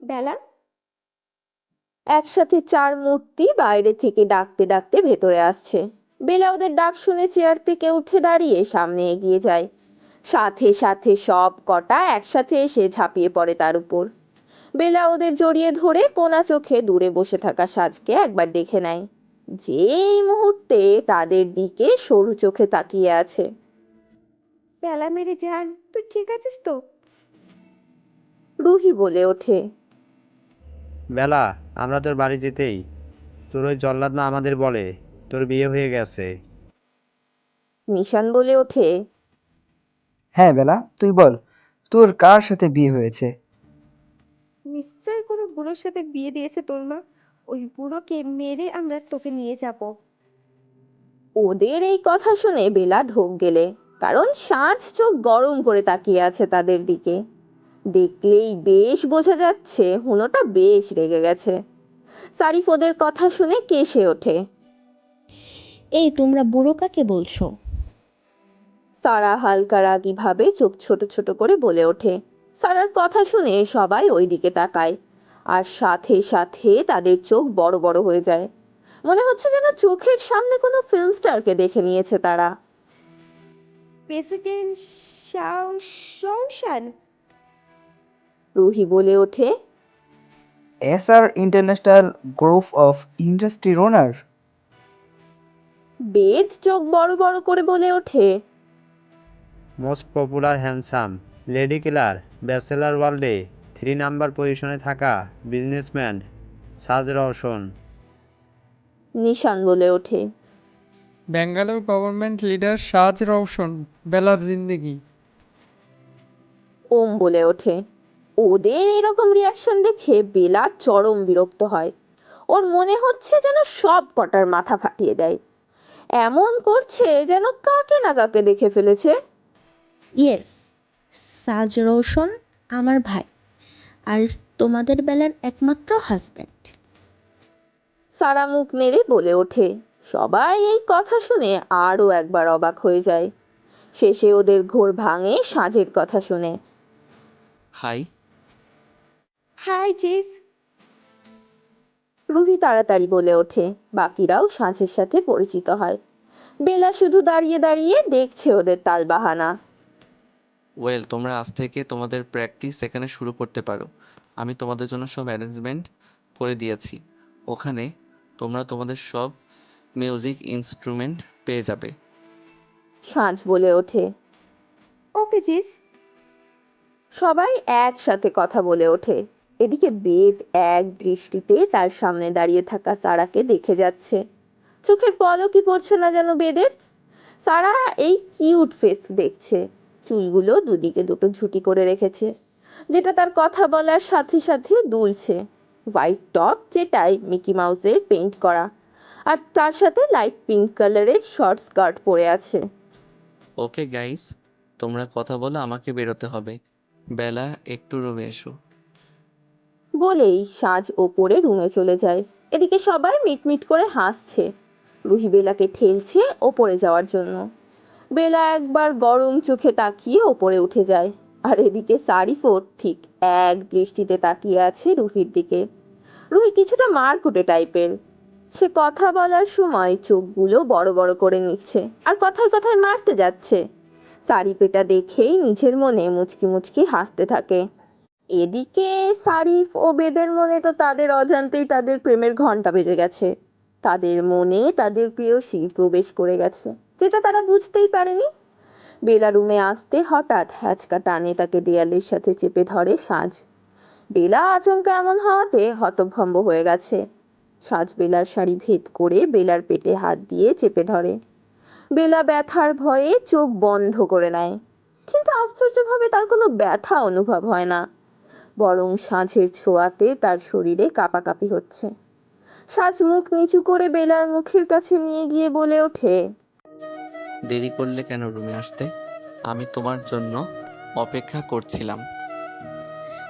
বেলা। একসাথে চার মূর্তি বাইরে থেকে ডাকতে ডাকতে ভেতরে আসছে। বেলা ওদের ডাক শুনে চেয়ার থেকে উঠে দাঁড়িয়ে সামনে এগিয়ে যায়। সাথে সাথে সব কটা একসাথে এসে ঝাঁপিয়ে পড়ে তার উপর। বেলা ওদের জড়িয়ে ধরে কোনা চোখে দূরে বসে থাকা সাজকে একবার দেখে নেয়। যেই মুহূর্তে তাদের দিকে সরু চোখে তাকিয়ে আছে। বেলা মেরে যান তুই ঠিক আছিস তো? রুহি বলে ওঠে। বেলা আমরা তোর বাড়ি যেতেই। তোর ওই জল্লাদ মা আমাদের বলে তোর বিয়ে হয়ে গেছে। নিশান বলে ওঠে। হ্যাঁ বেলা তুই বল তোর কার সাথে বিয়ে হয়েছে? নিশ্চয়ই কোনো বুড়োর সাথে বিয়ে দিয়েছে তোর মা। ওই বুড়োকে মেরে আমরা তোকে নিয়ে যাব। ওদের এই কথা শুনে বেলা ঢোক গেলে। কারণ সাজ চোখ গরম করে তাকিয়ে আছে তাদের দিকে। দেখলেই বেশ বোঝা যাচ্ছে হুনোটা বেশ রেগে গেছে। সারিফ ওদের কথা শুনে কেসে ওঠে। এই তোমরা বুড়ো কাকে বলছো? সারা হালকা রাগি ভাবে চোখ ছোট ছোট করে বলে ওঠে। সারার কথা শুনে সবাই ওই দিকে তাকায়। আর সাথে সাথে তাদের চোখ বড় বড় হয়ে যায়। মনে হচ্ছে যেন চোখের সামনে কোনো ফিল্ম স্টারকে দেখে নিয়েছে তারা। প্রেসিডেন্ট শাওশান রুহি বলে ওঠে S R international group of industry owner. Ved চোখ বড় বড় করে বলে ওঠে most popular handsome lady killer bachelor ওয়ার্ল্ডে থ্রি নাম্বার পজিশনে থাকা বিজনেসম্যান সাজ রওশন নিশান বলে ওঠে। ব্যাঙ্গালোর গভর্নমেন্ট লিডার সাজ রওশন বেলার জিন্দেগি। ওম বলে ওঠে। ওদের এরকম রিয়াকশন দেখে বেলা চরম বিরক্ত হয়। ওর মনে হচ্ছে যেন সব কটার মাথা ফাটিয়ে দেয়। এমন করছে যেন কাকে না কাকে দেখে ফেলেছে। ইয়েস সাজ রোশন আমার ভাই আর তোমাদের বেলার একমাত্র হাজব্যান্ড সারা মুখ নেড়ে বলে ওঠে। সবাই এই কথা শুনে আরও একবার অবাক হয়ে যায়। শেষে ওদের ঘোর ভাঙে সাজের কথা শুনে। হাই। হাই জিস। রুহি তাড়াতাড়ি বলে ওঠে। বাকিরাও সাঁঝের সাথে পরিচিত হয়। বেলা শুধু দাঁড়িয়ে দাঁড়িয়ে দেখছে ওদের তালবাহানা। ওয়েল তোমরা আজ থেকে তোমাদের প্র্যাকটিস এখানে শুরু করতে পারো। আমি তোমাদের জন্য সব অ্যারেঞ্জমেন্ট করে দিয়েছি। ওখানে তোমরা তোমাদের সব মিউজিক ইনস্ট্রুমেন্ট পেয়ে যাবে। সাঁঝ বলে ওঠে। ওকে জিস। সবাই একসাথে কথা বলে ওঠে। এদিকে বেদ এক দৃষ্টিতে তার সামনে দাঁড়িয়ে থাকা সারাকে দেখে যাচ্ছে। চোখের পলকই পড়ছে না যেন বেদের? সারা এই কিউট ফেস দেখছে। চুলগুলো দুদিকে দুটো ঝুটি করে রেখেছে যেটা তার কথা বলার সাথে সাথে দুলছে। হোয়াইট টপ যেটাই মিকি মাউসের পেইন্ট করা। আর তার সাথে লাইট পিঙ্ক কালারের শর্ট স্কার্ট পরে আছে। ওকে গাইস তোমরা কথা বলো আমাকে বেরোতে হবে। বেলা একটু রুমে এসো। বলেই সাজ ওপরে রুমে চলে যায়। এদিকে সবাই মিটমিট করে হাসছে। রুহি বেলাকে ঠেলছে ওপরে যাওয়ার জন্য। বেলা একবার গরম চোখে তাকিয়ে ওপরে উঠে যায়। আর এদিকে সারিফও ঠিক এক দৃষ্টিতে তাকিয়ে আছে রুহির দিকে। রুহি কিছুটা মারকুটে টাইপের সে কথা বলার সময় চোখগুলো বড় বড় করে নিচ্ছে আর কথায় কথায় মারতে যাচ্ছে। সারিফ দেখেই নিজের মনে মুচকি মুচকি হাসতে থাকে। এদিকে সারিফ ও বেদের মনে তো তাদের অজান্তেই তাদের প্রেমের ঘণ্টা বেজে গেছে। তাদের মনে তাদের প্রিয় প্রেয়সী প্রবেশ করে গেছে, যেটা তারা বুঝতেই পারেনি। বেলা রুমে আসতে হঠাৎ হ্যাচকা টানে তাকে দেয়ালের সাথে চেপে ধরে সাজ। বেলা আচমকা এমন হওয়াতে হতভম্ব হয়ে গেছে। সাজ বেলার শাড়ি ভেদ করে বেলার পেটে হাত দিয়ে চেপে ধরে। বেলা ব্যথার ভয়ে চোখ বন্ধ করে নেয়। কিন্তু আশ্চর্যভাবে তার কোনো ব্যথা অনুভব হয় না। বরং সাঁঝের ছোঁয়াতে তার শরীরে কাঁপাকাঁপি হচ্ছে। সাজ মুখ নিচু করে বেলার মুখের কাছে নিয়ে গিয়ে বলে ওঠে দেরি করলে কেন রুমে আসতে? আমি তোমার জন্য অপেক্ষা করছিলাম।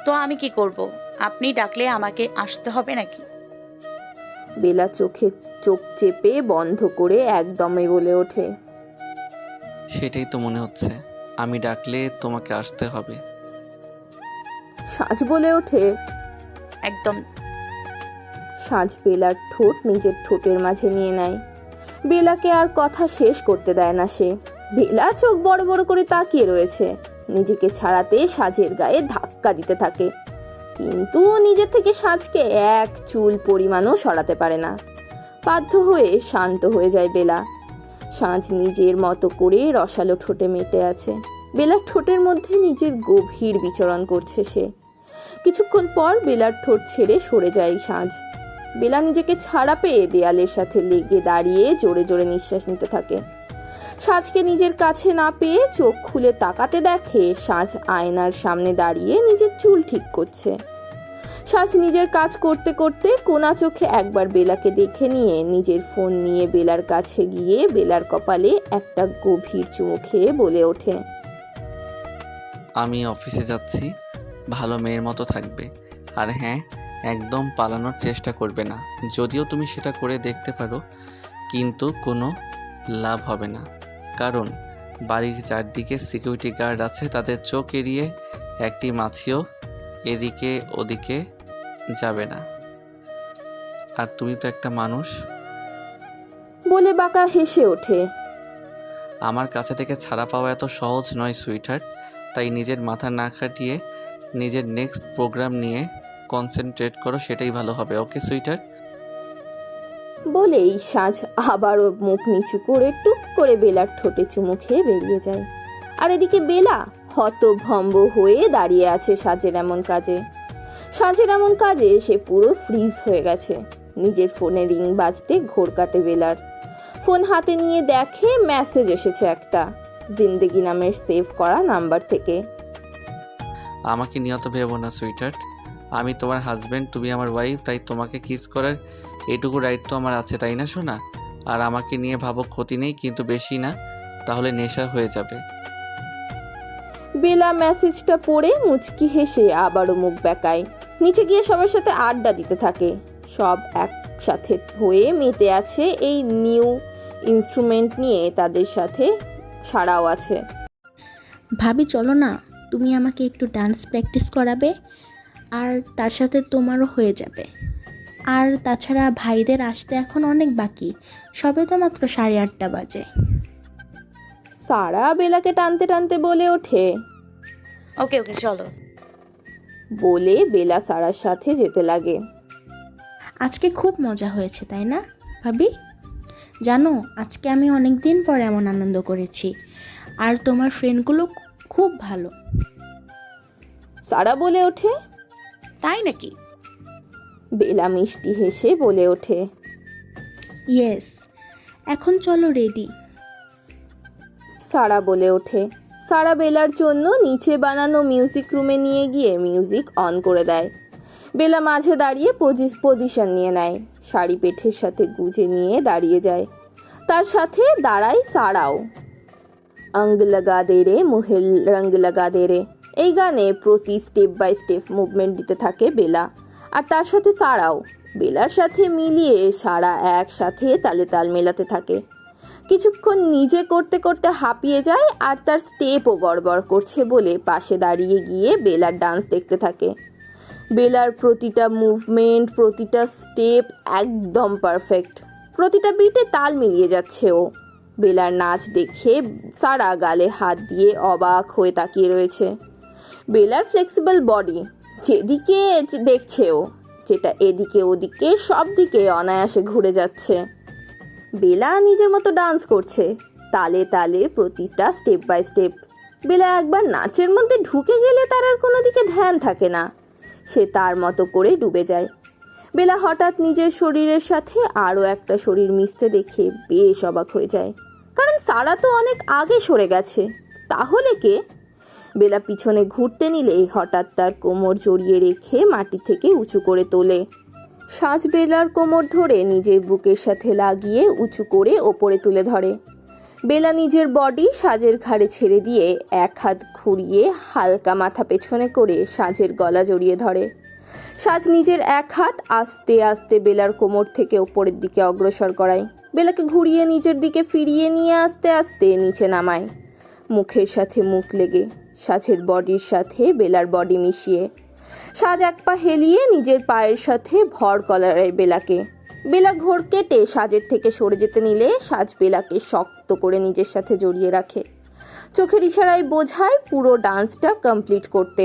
তো আমি কি করব? আপনি ডাকলে আমাকে আসতে হবে নাকি? বেলা চোখে চোখ চেপে বন্ধ করে একদমে বলে ওঠে। সেটাই তো মনে হচ্ছে। আমি ডাকলে তোমাকে আসতে হবে। সাজ বলে ওঠে। একদম। সাজ বেলার ঠোঁট নিজের ঠোঁটের মাঝে নিয়ে নেয়। বেলাকে আর কথা শেষ করতে দেয় না সে। বেলা চোখ বড় বড় করে তাকিয়ে রয়েছে। নিজেকে ছাড়াতে সাজের গায়ে ধাক্কা দিতে থাকে। কিন্তু নিজের থেকে সাজকে এক চুল পরিমাণও সরাতে পারে না। বাধ্য হয়ে শান্ত হয়ে যায় বেলা। সাঁঝ নিজের মতো করে রসালো ঠোঁটে মেতে আছে। বেলার ঠোঁটের মধ্যে নিজের গভীর বিচরণ করছে সে। কিছুক্ষণ পর বেলার ঠোঁট ছেড়ে সরে যায় সাঁঝ বেলা নিজেকে ছাড়া পেয়ে দেয়ালের সাথে লেগে দাঁড়িয়ে জোরে জোরে নিঃশ্বাস নিতে থাকে। সাজকে নিজের কাছে না পেয়ে চোখ খুলে তাকাতে দেখে সাজ আয়নার সামনে দাঁড়িয়ে নিজের চুল ঠিক করছে। সাজ নিজের কাজ করতে করতে কোনা চোখে একবার বেলাকে দেখে নিয়ে নিজের ফোন নিয়ে বেলার কাছে গিয়ে বেলার কপালে একটা গভীর চুমু খেয়ে বলে ওঠে। আমি অফিসে যাচ্ছি, ভালো মেয়ের মতো থাকবে। আর হ্যাঁ একদম পালানোর চেষ্টা করবে না। যদিও তুমি সেটা করে দেখতে পারো, কিন্তু কোনো লাভ হবে না। কারণ বাড়ির চারদিকে সিকিউরিটি গার্ড আছে তাদের চোখ এড়িয়ে একটি মাছিও এদিকে ওদিকে যাবে না। আর তুমি তো একটা মানুষ। বলে বাঁকা হেসে ওঠে। আমার কাছে থেকে ছাড়া পাওয়া এত সহজ নয় সুইটার তাই নিজের মাথা না খাটিয়ে নিজের নেক্সট প্রোগ্রাম নিয়ে কনসেন্ট্রেট করো সেটাই ভালো হবে। ওকে সুইটার বলেই সাজ আবারও মুখ নিচু করে টুক করে বেলার ঠোঁটে চুমু খেয়ে বেরিয়ে যায়। আর এদিকে বেলা হতভম্ব হয়ে দাঁড়িয়ে আছে সাজের এমন কাজে। সাজের এমন কাজে সে পুরো ফ্রিজ হয়ে গেছে। নিজের ফোনে রিং বাজতে ঘোর কাটে বেলার। ফোন হাতে নিয়ে দেখে মেসেজ এসেছে একটা। জিন্দেগি নামের সেভ করা নাম্বার থেকে। আমাকে নিয়ত ভেবো না সুইটার আমি তোমার হাজবেন্ড তুমি আমার ওয়াইফ তাই তোমাকে কিস করার এইটুকু রাইট তো আমার আছে তাই না শোনা আর আমাকে নিয়ে ভাবো ক্ষতি নেই কিন্তু বেশি না তাহলে নেশা হয়ে যাবে। বেলা মেসেজটা পড়ে মুচকি হেসে আবারও মুখ বেঁকায়। নিচে গিয়ে সবার সাথে আড্ডা দিতে থাকে। সব একসাথে হয়ে মেতে আছে এই নিউ ইনস্ট্রুমেন্ট নিয়ে তাদের সাথে সারাও আছে। ভাবি চলো না তুমি আমাকে একটু ডান্স প্র্যাকটিস করাবে আর তার সাথে তোমারও হয়ে যাবে। আর তাছাড়া ভাইদের আসতে এখন অনেক বাকি। সবে তো মাত্র সাড়ে আটটা বাজে। সারা বেলাকে টানতে টানতে বলে ওঠে। ওকে ওকে চলো। বলে বেলা সারার সাথে যেতে লাগে। আজকে খুব মজা হয়েছে তাই না ভাবি? জানো আজকে আমি অনেক দিন পর এমন আনন্দ করেছি। আর তোমার ফ্রেন্ডগুলো খুব ভালো। সারা বলে ওঠে? তাই নাকি? বেলা মিষ্টি হেসে বলে ওঠে। ইয়েস এখন চলো রেডি। সারা বলে ওঠে। সারা বেলার জন্য নিচে বানানো মিউজিক রুমে নিয়ে গিয়ে মিউজিক অন করে দেয়। বেলা মাঝে দাঁড়িয়ে পজিশন নিয়ে নেয়। শাড়ি পেঠের সাথে গুজে নিয়ে দাঁড়িয়ে যায়। তার সাথে দাঁড়ায় সারাও। অঙ্গ লাগা দে রে মুহেল রঙ্গ লাগা দে রে। এই গানে প্রতি স্টেপ বাই স্টেপ মুভমেন্ট দিতে থাকে বেলা। আর তার সাথে সারাও বেলার সাথে মিলিয়ে সারা একসাথে তালে তাল মেলাতে থাকে। কিছুক্ষণ নিজে করতে করতে হাঁপিয়ে যায় আর তার স্টেপও গড়বড় করছে বলে পাশে দাঁড়িয়ে গিয়ে বেলার ডান্স দেখতে থাকে। বেলার প্রতিটা মুভমেন্ট প্রতিটা স্টেপ একদম পারফেক্ট প্রতিটা বিটে তাল মিলিয়ে যাচ্ছে ও। বেলার নাচ দেখে সারা গালে হাত দিয়ে অবাক হয়ে তাকিয়ে রয়েছে। বেলার ফ্লেক্সিবল বডি যেদিকে দেখছে ও, যেটা এদিকে ওদিকে সব দিকে অনায়াসে ঘুরে যাচ্ছে। বেলা নিজের মতো ডান্স করছে। তালে তালে প্রতিটা স্টেপ বাই স্টেপ বেলা একবার নাচের মধ্যে ঢুকে গেলে তার আর কোনো দিকে ধ্যান থাকে না। সে তার মতো করে ডুবে যায়। বেলা হঠাৎ নিজের শরীরের সাথে আরও একটা শরীর মিশতে দেখে বেশ অবাক হয়ে যায়। কারণ সারা তো অনেক আগে সরে গেছে। তাহলে কে? বেলা পিছনে ঘুরতে নিলে হঠাৎ তার কোমর জড়িয়ে রেখে মাটি থেকে উঁচু করে তোলে। সাজ বেলার কোমর ধরে নিজের বুকের সাথে লাগিয়ে উঁচু করে ওপরে তুলে ধরে। বেলা নিজের বডি সাজের ঘাড়ে ছেড়ে দিয়ে এক হাত ঘুরিয়ে হালকা মাথা পেছনে করে সাজের গলা জড়িয়ে ধরে। সাজ নিজের এক হাত আস্তে আস্তে বেলার কোমর থেকে ওপরের দিকে অগ্রসর করায়। বেলাকে ঘুরিয়ে নিজের দিকে ফিরিয়ে নিয়ে আস্তে আস্তে নিচে নামায়। মুখের সাথে মুখ লেগে সাজের বডির সাথে বেলার বডি মিশিয়ে। সাজ এক পা হেলিয়ে নিজের পায়ের সাথে ভর কলারায় বেলাকে। বেলা ঘোর কেটে সাজের থেকে সরে যেতে নিলে সাজ বেলাকে শক্ত করে নিজের সাথে জড়িয়ে রাখে। চোখের ইশারায় বোঝায় পুরো ডান্সটা কমপ্লিট করতে।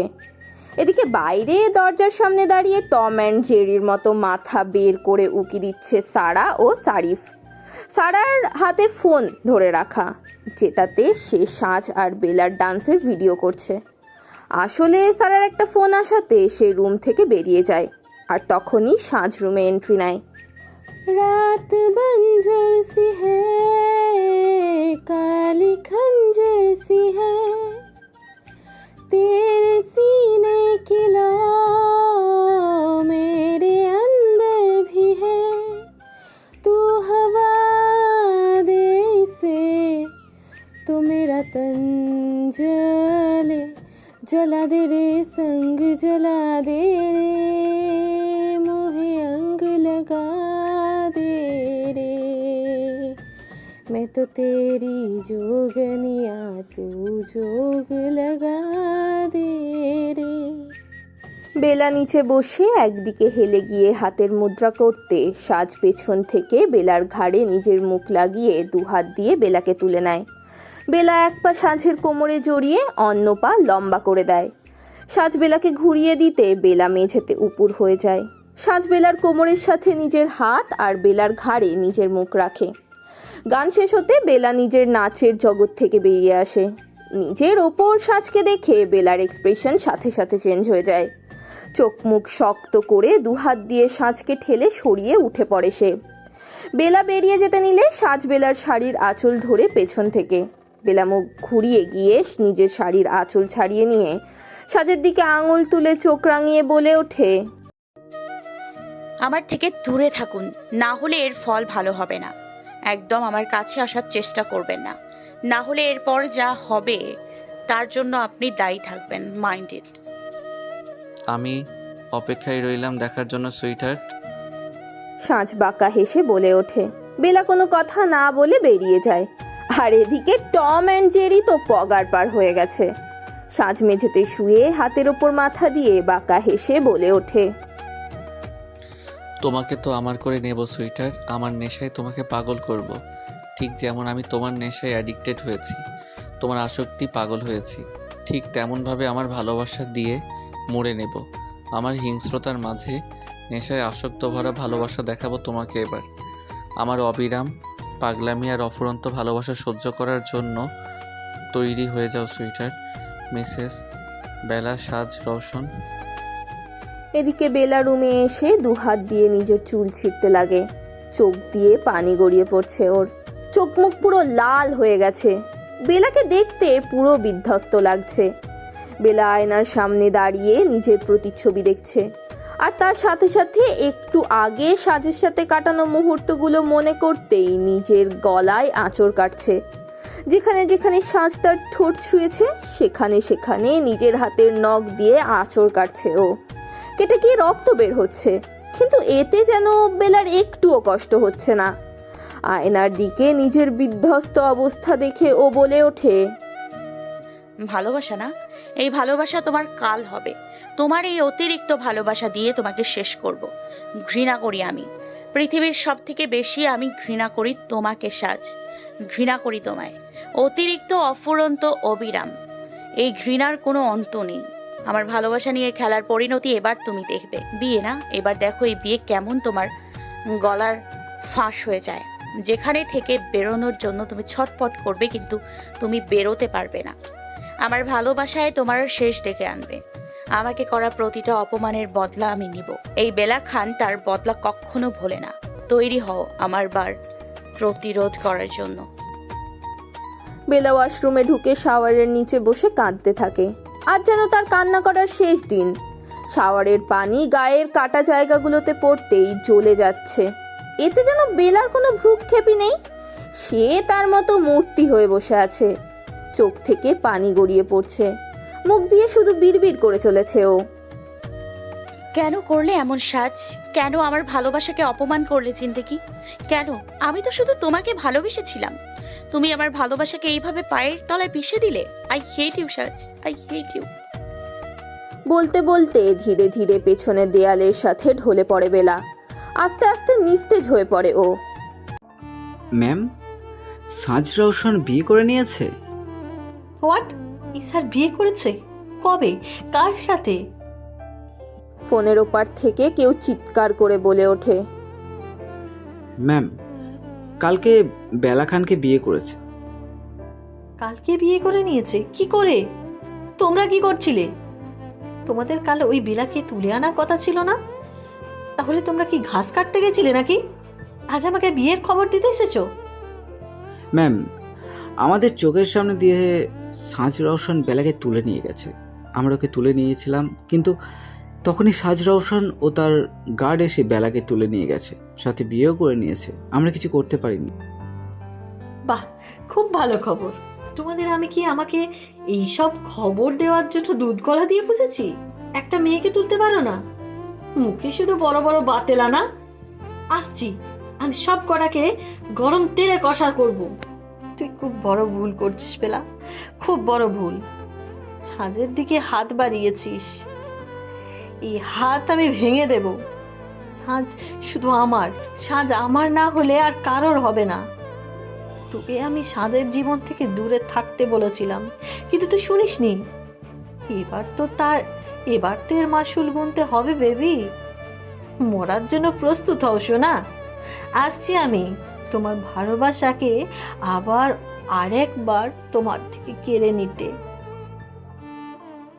এদিকে বাইরে দরজার সামনে দাঁড়িয়ে টম অ্যান্ড জেরির মতো মাথা বের করে উকি দিচ্ছে সারা ও সারিফ। সারার হাতে ফোন ধরে রাখা, যেটাতে সে সাজ আর বেলার ডান্সের ভিডিও করছে। আসলে সারার একটা ফোন আসাতে সে রুম থেকে বেরিয়ে যায়, আর তখনই সাজ রুমে এন্ট্রি নেয়। রাত বঞ্জর সি কালি খঞ্জর সি তেরে সিনে কিলো মে तन जले जला दे रे संग जला दे रे मोहे अंग लगा दे रे मैं तो तेरी जोगनिया तू जोग लगा दे রে বেলা নিচে বসে একদিকে হেলে গিয়ে হাতের মুদ্রা করতে সাজ পেছন থেকে বেলার ঘাড়ে নিজের মুখ লাগিয়ে দুহাত দিয়ে বেলাকে তুলে নেয় বেলা এক পা সাঁঝের কোমরে জড়িয়ে অন্য পা লম্বা করে দেয়। সাজ বেলাকে ঘুরিয়ে দিতে বেলা মেঝেতে উপুর হয়ে যায়। সাজ বেলার কোমরের সাথে নিজের হাত আর বেলার ঘাড়ে নিজের মুখ রাখে। গান শেষ হতে বেলা নিজের নাচের জগৎ থেকে বেরিয়ে আসে। নিজের ওপর সাজকে দেখে বেলার এক্সপ্রেশন সাথে সাথে চেঞ্জ হয়ে যায়। চোখ মুখ শক্ত করে দুহাত দিয়ে সাজকে ঠেলে সরিয়ে উঠে পড়ে সে। বেলা বেরিয়ে যেতে নিলে সাজ বেলার শাড়ির আঁচল ধরে পেছন থেকে বেলা মুখ ঘুরিয়ে গিয়ে নিজের শাড়ির আঁচল ছাড়িয়ে নিয়ে সাজের দিকে আঙুল তুলে চোখ রাঙিয়ে বলে ওঠে আমার থেকে দূরে থাকুন না হলে এর ফল ভালো হবে না। একদম আমার কাছে আসার চেষ্টা করবেন না। না হলে এরপর যা হবে তার জন্য আপনি দায়ী থাকবেন মাইন্ডেড আমি অপেক্ষায় রইলাম দেখার জন্য সুইটহার্ট। সাঁঝ বাঁকা হেসে বলে ওঠে বেলা কোনো কথা না বলে বেরিয়ে যায়। আর এদিকে টম অ্যান্ড জেরি তো পগার পার হয়ে গেছে। সাঁঝ মেঝেতে শুয়ে হাতের ওপর মাথা দিয়ে বাঁকা হেসে বলে ওঠে, তোমাকে তো আমার করে নেব সুইটার আমার নেশায় তোমাকে পাগল করব। ঠিক যেমন আমি তোমার নেশায় অ্যাডিক্টেড হয়েছি, তোমার আসক্তি পাগল হয়েছি, ঠিক তেমনভাবে আমার ভালোবাসা দিয়ে মুড়ে নেব। আমার হিংস্রতার মাঝে নেশায় আসক্ত ভরা ভালোবাসা দেখাবো তোমাকে এবার। আমার অবিরাম পাগলামি আর অফুরন্ত ভালোবাসা সহ্য করার জন্য তৈরি হয়ে যাও সুইটার মিসেস বেলা সাজ রওশন। এদিকে বেলা রুমে এসে দুহাত দিয়ে নিজের চুল ছিঁড়তে লাগে। চোখ দিয়ে পানি গড়িয়ে পড়ছে ওর। চোখ মুখ পুরো লাল হয়ে গেছে। বেলাকে দেখতে পুরো বিধ্বস্ত লাগছে। বেলা আয়নার সামনে দাঁড়িয়ে নিজের প্রতিচ্ছবি দেখছে। আর তার সাথে সাথে একটু আগে সাজের সাথে কাটানো মুহূর্তগুলো মনে করতেই নিজের গলায় আঁচড় কাটছে। যেখানে যেখানে সাজ তার ঠোঁট ছুঁয়েছে, সেখানে সেখানে নিজের হাতের নখ দিয়ে আঁচড় কাটছে ও। কেটে গিয়ে রক্ত বের হচ্ছে? কিন্তু এতে যেন বেলার একটুও কষ্ট হচ্ছে না। আয়নার দিকে নিজের বিধ্বস্ত অবস্থা দেখে ও বলে ওঠে, ভালোবাসা না? এই ভালোবাসা তোমার কাল হবে। তোমার এই অতিরিক্ত ভালোবাসা দিয়ে তোমাকে শেষ করব। ঘৃণা করি আমি। পৃথিবীর সব থেকে বেশি আমি ঘৃণা করি তোমাকে সাজ। ঘৃণা করি তোমায়। অতিরিক্ত, অফুরন্ত, অবিরাম। এই ঘৃণার কোনো অন্ত নেই। আমার ভালোবাসা নিয়ে খেলার পরিণতি এবার তুমি দেখবে। বিয়ে না? এবার দেখো এই বিয়ে কেমন তোমার গলার ফাঁস হয়ে যায়। যেখানে থেকে বেরোনোর জন্য তুমি ছটপট করবে, কিন্তু তুমি বেরোতে পারবে না। আমার ভালোবাসায় তোমার শেষ ডেকে আনবে। আমাকে করা প্রতিটা অপমানের বদলা আমি নিব। এই বেলা খান তার বদলা কখনো ভোলে না। তৈরি হও আমার বার প্রতিরোধ করার জন্য। বেলা ওয়াশরুমে ঢুকে শাওয়ারের নিচে বসে কাঁদতে থাকে। আজ যেন তার কান্না করার শেষ দিন। শাওয়ারের পানি গায়ের কাটা জায়গাগুলোতে পড়তেই জ্বলে যাচ্ছে। এতে যেন বেলার কোনো ভ্রুক্ষেপই নেই। সে তার মতো মূর্তি হয়ে বসে আছে। চোখ থেকে পানি গড়িয়ে পড়ছে। মুখ দিয়ে শুধু বিড়বিড় করে চলেছে ও। কেন করলে এমন সাজ? কেন আমার ভালোবাসাকে অপমান করলে জিন্দেগি? কেন? আমি তো শুধু তোমাকে ভালোবেসেছিলাম। তুমি আমার ভালোবাসাকে এইভাবে পায়ের তলায় পিষে দিলে? I hate you Saj. I hate you বলতে বলতে ধীরে ধীরে পেছনের দেয়ালের সাথে ঢলে পড়ে বেলা। আস্তে আস্তে নিস্তেজ হয়ে পড়ে ও। ম্যাম সাজ রওশন বিয়ে করে নিয়েছে? হোয়াট ইসার বিয়ে করেছে? কবে? কার সাথে? ফোনের ওপার থেকে কেউ চিৎকার করে বলে ওঠে। ম্যাম কালকে বেলা খানকে বিয়ে করেছে। কালকে বিয়ে করে নিয়েছে? কি করে? তোমরা কি করছিলে? তোমাদের কাল ওই বিলাকে তুলে আনার কথা ছিল না? তাহলে তোমরা কি ঘাস কাটতে গেছিলে নাকি? আজ আমাকে বিয়ের খবর দিতে এসেছ? ম্যাম আমাদের চোখের সামনে দিয়ে সাজ রওশন বেলাকে তুলে নিয়ে গেছে। আমরা ওকে তুলে নিয়েছিলাম, কিন্তু তখনই সাজ রওশন ও তার গার্ড এসে বেলাকে তুলে নিয়ে গেছে, সাথে বিয়েও করে নিয়েছে। আমরা কিছু করতে পারিনি। বাহ, খুব ভালো খবর। তোমাদের আমি কি আমাকে এই সব খবর দেওয়ার জন্য দুধ কলা দিয়ে বুঝেছি? একটা মেয়েকে তুলতে পারো না? মুখে শুধু বড় বড় বাতেলা না? আসছি, আমি সব কটাকে গরম তেলে কষা করব। তুই খুব বড় ভুল করছিস বেলা খুব বড় ভুল। ছাঁচের দিকে হাত বাড়িয়েছিস। এই হাত আমি ভেঙে দেব। সাজ শুধু আমার। সাজ আমার না হলে আর কারোর হবে না। তোকে আমি সাদের জীবন থেকে দূরে থাকতে বলেছিলাম। কিন্তু তুই শুনিসনি। এবার তো তার, এবার তো এর মাসুল গুনতে হবে বেবি। মরার জন্য প্রস্তুত হও শোনা আসছি আমি। তোমার ভালোবাসাকে আবার আরেকবার তোমার থেকে কেড়ে নিতে।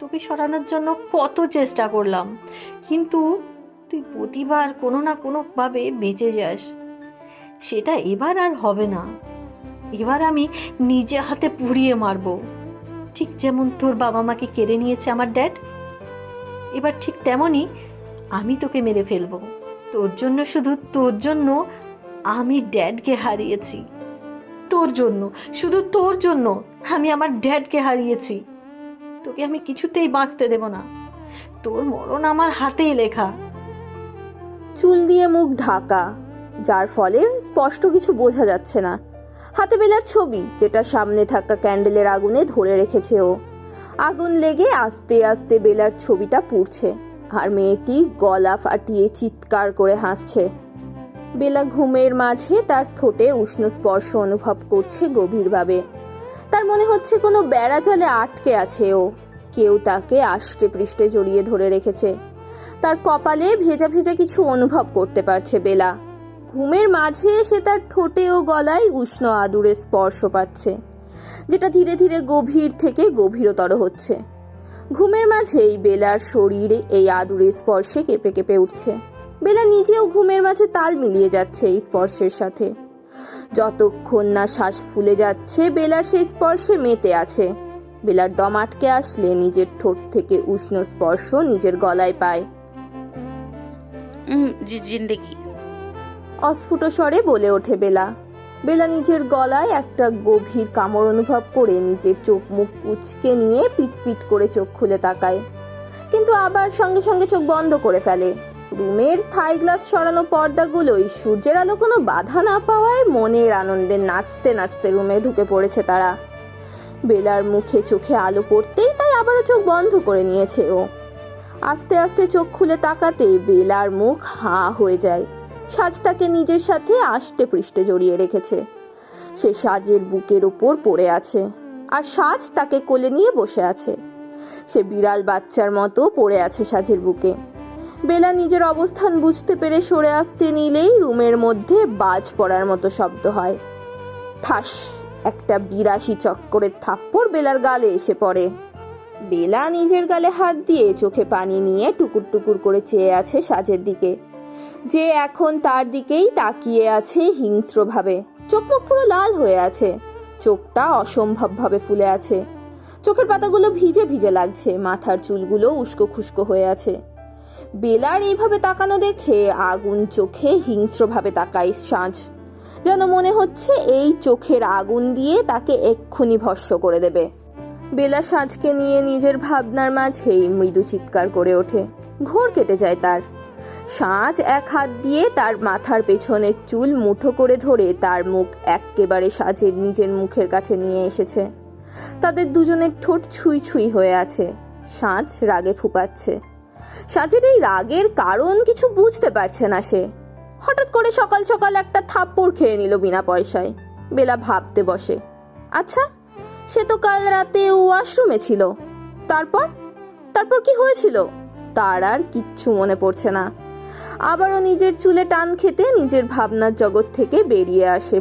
তোকে সরানোর জন্য কত চেষ্টা করলাম, কিন্তু তুই প্রতিবার কোনো না কোনোভাবে বেঁচে যাস। সেটা এবার আর হবে না। এবার আমি নিজে হাতে পুড়িয়ে মারব। ঠিক যেমন তোর বাবা মাকে কেড়ে নিয়েছে আমার ড্যাড, এবার ঠিক তেমনই আমি তোকে মেরে ফেলব। তোর জন্য শুধু তোর জন্য আমি ড্যাডকে হারিয়েছি। তোর জন্য, শুধু তোর জন্য আমি আমার ড্যাডকে হারিয়েছি। তোকে আমি কিছুতেই বাঁচতে দেব না। তোর মরণ আমার হাতেই লেখা। চুল দিয়ে মুখ ঢাকা, যার ফলে স্পষ্ট কিছু বোঝা যাচ্ছে না। হাতে বেলার ছবি, যেটা সামনে থাকা ক্যান্ডেলের আগুনে ধরে রেখেছে ও। আগুন লেগে আস্তে আস্তে বেলার ছবিটা পুড়ছে, আর মেয়েটি গলা ফাটিয়ে চিৎকার করে হাসছে। বেলা ঘুমের মাঝে তার ঠোঁটে উষ্ণ স্পর্শ অনুভব করছে গভীরভাবে। তার মনে হচ্ছে কোনো বেড়া জালে আটকে আছে ও। কেউ তাকে আষ্টে পৃষ্ঠে জড়িয়ে ধরে রেখেছে। তার কপালে ভেজা ভেজা কিছু অনুভব করতে পারছে বেলা। ঘুমের মাঝে সে তার ঠোঁটে ও গলায় উষ্ণ আদুরে স্পর্শ পাচ্ছে, যেটা ধীরে ধীরে গভীর থেকে গভীরতর হচ্ছে। ঘুমের মাঝেই বেলার শরীরে এই আদুরে স্পর্শে কেঁপে কেঁপে উঠছে। বেলা নিজেও ঘুমের মাঝে তাল মিলিয়ে যাচ্ছে এই স্পর্শের সাথে। যতক্ষণ না শ্বাস ফুলে যাচ্ছে বেলার সেই স্পর্শে মেতে আছে। বেলার দম আটকে আসলে নিজের ঠোঁট থেকে উষ্ণ স্পর্শ নিজের গলায় পায়। জি- জিন্দেগি। অস্ফুট স্বরে বলে ওঠে বেলা। বেলা নিজের গলায় একটা গভীর কামড় অনুভব করে নিজের চোখ মুখ কুচকে নিয়ে পিটপিট করে চোখ খুলে তাকায়। কিন্তু আবার সঙ্গে সঙ্গে চোখ বন্ধ করে ফেলে। রুমের থাই গ্লাস সরানো পর্দাগুলোই সূর্যের আলো কোনো বাধা না পাওয়ায় মনের আনন্দে নাচতে নাচতে রুমে ঢুকে পড়েছে তারা। বেলার মুখে চোখে আলো পড়তেই তাই আবারও চোখ বন্ধ করে নিয়েছে ও। আস্তে আস্তে চোখ খুলে তাকাতে বেলার মুখ হা হয়ে যায়। সাজ তাকে নিজের সাথে আষ্টে পৃষ্ঠে জড়িয়ে রেখেছে। সে সাজের বুকের ওপর পড়ে আছে আর সাজ তাকে কোলে নিয়ে বসে আছে। সে বিড়াল বাচ্চার মতো পড়ে আছে সাজের বুকে। বেলা নিজের অবস্থান বুঝতে পেরে সরে আসতে নিলেই রুমের মধ্যে বাজ পড়ার মতো শব্দ হয়। ঠাস, একটা বিরাশি চক্করের থাপ্পড় বেলার গালে এসে পড়ে। বেলা নিজের গালে হাত দিয়ে চোখে পানি নিয়ে টুকুর টুকুর করে চেয়ে আছে সাজের দিকে। যে এখন তার দিকেই তাকিয়ে আছে হিংস্রভাবে। চোখ মুখ পুরো লাল হয়ে আছে। চোখটা অসম্ভবভাবে ফুলে আছে। চোখের পাতাগুলো ভিজে ভিজে লাগছে। মাথার চুলগুলো উস্কো খুস্কো হয়ে আছে। বেলার এইভাবে তাকানো দেখে আগুন চোখে হিংস্রভাবে তাকায় সাঁঝ। যেন মনে হচ্ছে এই চোখের আগুন দিয়ে তাকে এক্ষুনি ভস্য করে দেবে। বেলা সাঁঝকে নিয়ে নিজের ভাবনার মাঝেই মৃদু চিৎকার করে ওঠে। ঘোর কেটে যায় তার। সাজ এক হাত দিয়ে তার মাথার পেছনের চুল মুঠো করে ধরে তার মুখ এক্কেবারে সাজের নিজের মুখের কাছে নিয়ে এসেছে। তাদের দুজনের ঠোঁট ছুঁই ছুঁই হয়ে আছে। সাজ রাগে ফুপাচ্ছে। সাজের এই রাগের কারণ কিছু বুঝতে পারছে না সে। হঠাৎ করে সকাল সকাল একটা থাপ্পড় খেয়ে নিল বিনা পয়সায়। বেলা ভাবতে বসে। আচ্ছা সে তো কাল রাতে ওয়াশরুমে ছিল। তারপর? তারপর কি হয়েছিল? তার আর কিচ্ছু মনে পড়ছে না। আবারও নিজের চুলে টান খেতে নিজের ভাবনার জগৎ থেকে বেরিয়ে আসে